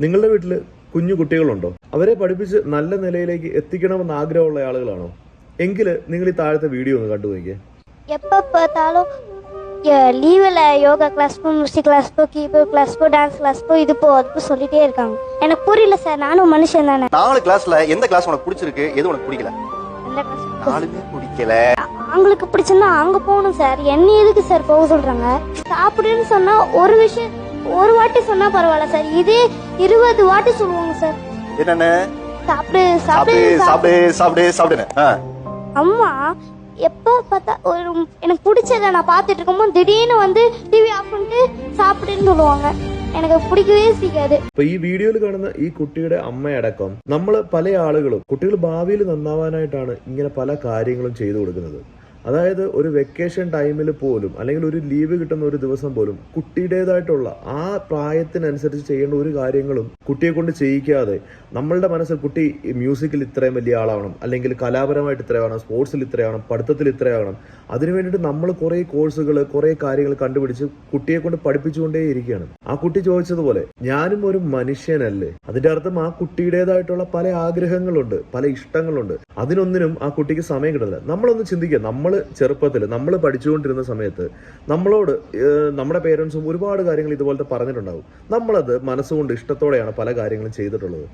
നിങ്ങളുടെ വീട്ടിൽ കുഞ്ഞു കുട്ടികളുണ്ടോ അവരെ പഠിപ്പിച്ച് നല്ല നിലയിലേക്ക് എത്തിക്കണമെന്ന് ആഗ്രഹമുള്ള ആളുകളാണോ എങ്കിൽ നിങ്ങൾ ഈ താഴത്തെ വീഡിയോ ഒന്ന് കണ്ടു നോക്കിയേ எப்போ பார்த்தாலும் லீவில் யோகா கிளாஸ் போ மியூசிக் கிளாஸ் போ கீபோர்ட் கிளாஸ் போ டான்ஸ் கிளாஸ் போ இது போ அது போ சொல்லிட்டே இருக்காங்க எனக்கு புரியல சார் நானும் மனுஷன் தானே நாலு கிளாஸ்ல எந்த கிளாஸ் உனக்கு பிடிச்சிருக்கு எது உனக்கு பிடிக்கல அந்த கிளாஸ் நாலுமே பிடிக்கல அவங்களுக்கு பிடிச்சிருந்தா அங்க போகணும் சார் என்ன எதுக்கு சார் போக சொல்றாங்க சாப்பிடுன்னு சொன்னா ஒரு விஷயம் ஒரு வாட்டி சொன்னா பரவாயில்ல சார் இதே இருபது வாட்டி சொல்லுவாங்க சார் என்னன்னு சாப்பிடு சாப்பிடு சாப்பிடு சாப்பிடு சாப்பிடு சாப்பிடு சாப்பிடுன்னு ஆ. அம்மா எப்ப பார்த்தா ஒரு எனக்கு பிடிச்சத நான் பார்த்துட்டு இருக்கும்போது திடீர்னு வந்து டிவி ஆஃப் பண்ணிட்டு சாப்பிடுன்னு சொல்லுவாங்க எனக்கு பிடிக்கவே பிடிக்காது അപ്പൊ ഈ വീഡിയോയിൽ കാണുന്ന ഈ കുട്ടിയുടെ അമ്മയടക്കം നമ്മൾ പല ആളുകളും കുട്ടികൾ ഭാവിയിൽ നന്നാവാനായിട്ടാണ് ഇങ്ങനെ പല കാര്യങ്ങളും ചെയ്തു കൊടുക്കുന്നത് അതായത് ഒരു വെക്കേഷൻ ടൈമിൽ പോലും അല്ലെങ്കിൽ ഒരു ലീവ് കിട്ടുന്ന ഒരു ദിവസം പോലും കുട്ടിയുടേതായിട്ടുള്ള ആ പ്രായത്തിനനുസരിച്ച് ചെയ്യേണ്ട ഒരു കാര്യങ്ങളും കുട്ടിയെ കൊണ്ട് ചെയ്യിക്കാതെ നമ്മളുടെ മനസ്സിൽ കുട്ടി മ്യൂസിക്കിൽ ഇത്രയും വലിയ ആളാവണം അല്ലെങ്കിൽ കലാപരമായിട്ട് ഇത്രയാവണം സ്പോർട്സിൽ ഇത്രയാവണം പഠിത്തത്തിൽ ഇത്രയാവണം അതിനു വേണ്ടിയിട്ട് നമ്മൾ കുറേ കോഴ്സുകൾ കുറേ കാര്യങ്ങൾ കണ്ടുപിടിച്ച് കുട്ടിയെ കൊണ്ട് പഠിപ്പിച്ചുകൊണ്ടേ ഇരിക്കുകയാണ്. ആ കുട്ടി ചോദിച്ചതുപോലെ ഞാനും ഒരു മനുഷ്യനല്ലേ? അതിന്റെ അർത്ഥം ആ കുട്ടിയുടേതായിട്ടുള്ള പല ആഗ്രഹങ്ങളുണ്ട് പല ഇഷ്ടങ്ങളുണ്ട്. അതിനൊന്നിനും ആ കുട്ടിക്ക് സമയം കിട്ടുന്നില്ല. നമ്മളൊന്ന് ചിന്തിക്കുക നമ്മൾ ചെറുപ്പത്തിൽ നമ്മൾ പഠിച്ചുകൊണ്ടിരുന്ന സമയത്ത് നമ്മളോട് നമ്മുടെ പേരൻസും ഒരുപാട് കാര്യങ്ങൾ ഇതുപോലത്തെ പറഞ്ഞിട്ടുണ്ടാവും. നമ്മളത് മനസ്സുകൊണ്ട് ഇഷ്ടത്തോടെയാണ് പല കാര്യങ്ങളും ചെയ്തിട്ടുള്ളത്.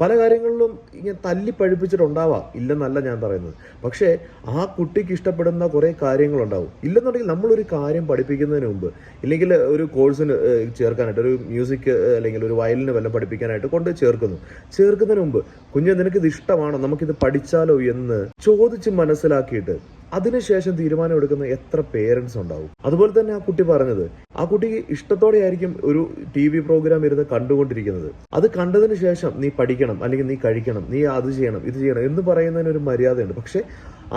പല കാര്യങ്ങളിലും ഇങ്ങനെ തല്ലി പഴിപ്പിച്ചിട്ടുണ്ടാവാം ഇല്ലെന്നല്ല ഞാൻ പറയുന്നത്. പക്ഷേ ആ കുട്ടിക്ക് ഇഷ്ടപ്പെടുന്ന കുറേ കാര്യങ്ങളുണ്ടാവും. ഇല്ലെന്നുണ്ടെങ്കിൽ നമ്മളൊരു കാര്യം പഠിപ്പിക്കുന്നതിന് മുമ്പ് ഇല്ലെങ്കിൽ ഒരു കോഴ്സിന് ചേർക്കാനായിട്ട് ഒരു മ്യൂസിക് അല്ലെങ്കിൽ ഒരു വയലിന് വല്ലതും പഠിപ്പിക്കാനായിട്ട് കൊണ്ട് ചേർക്കുന്നു. ചേർക്കുന്നതിന് മുമ്പ് കുഞ്ഞ് നിനക്കിത് ഇഷ്ടമാണോ? നമുക്കിത് പഠിച്ചാലോ? എന്ന് ചോദിച്ച് മനസ്സിലാക്കിയിട്ട് അതിനുശേഷം തീരുമാനം എടുക്കുന്ന എത്ര പേരൻസ് ഉണ്ടാവും? അതുപോലെ തന്നെ ആ കുട്ടി പറഞ്ഞത് ആ കുട്ടിക്ക് ഇഷ്ടത്തോടെ ആയിരിക്കും ഒരു ടി വി പ്രോഗ്രാം ഇരുന്ന് കണ്ടുകൊണ്ടിരിക്കുന്നത്. അത് കണ്ടതിന് ശേഷം നീ പഠിക്കണം അല്ലെങ്കിൽ നീ കഴിക്കണം നീ അത് ചെയ്യണം ഇത് ചെയ്യണം എന്ന് പറയുന്നതിന് ഒരു മര്യാദയുണ്ട്. പക്ഷേ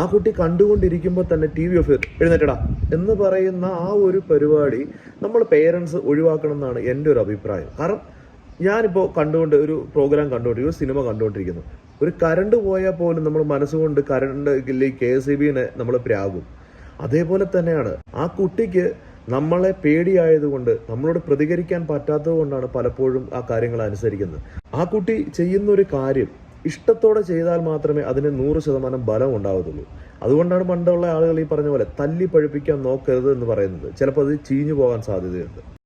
ആ കുട്ടി കണ്ടുകൊണ്ടിരിക്കുമ്പോൾ തന്നെ ടി വി ഓഫ് എഴുന്നേറ്റടാ എന്ന് പറയുന്ന ആ ഒരു പരിപാടി നമ്മൾ പേരൻസ് ഒഴിവാക്കണം എന്നാണ് എന്റെ ഒരു അഭിപ്രായം. കാരണം ഞാനിപ്പോൾ കണ്ടുകൊണ്ട് ഒരു പ്രോഗ്രാം കണ്ടുകൊണ്ടിരിക്കും ഒരു സിനിമ കണ്ടുകൊണ്ടിരിക്കുന്നു. ഒരു കരണ്ട് പോയാൽ പോലും നമ്മൾ മനസ്സുകൊണ്ട് കരണ്ട് ഇല്ലെങ്കിൽ കെ എസ് ഇ ബിനെ നമ്മൾ പ്രാകും. അതേപോലെ തന്നെയാണ് ആ കുട്ടിക്ക് നമ്മളെ പേടിയായതുകൊണ്ട് നമ്മളോട് പ്രതികരിക്കാൻ പറ്റാത്തത് കൊണ്ടാണ് പലപ്പോഴും ആ കാര്യങ്ങൾ അനുസരിക്കുന്നത്. ആ കുട്ടി ചെയ്യുന്ന ഒരു കാര്യം ഇഷ്ടത്തോടെ ചെയ്താൽ മാത്രമേ അതിന് നൂറ് ശതമാനം ബലം ഉണ്ടാകത്തുള്ളൂ അതുകൊണ്ടാണ് പണ്ടുള്ള ആളുകൾ ഈ പറഞ്ഞ പോലെ തല്ലി പഴിപ്പിക്കാൻ നോക്കരുത് എന്ന് പറയുന്നത്. ചിലപ്പോൾ അത് ചീഞ്ഞു പോകാൻ സാധ്യതയുണ്ട്.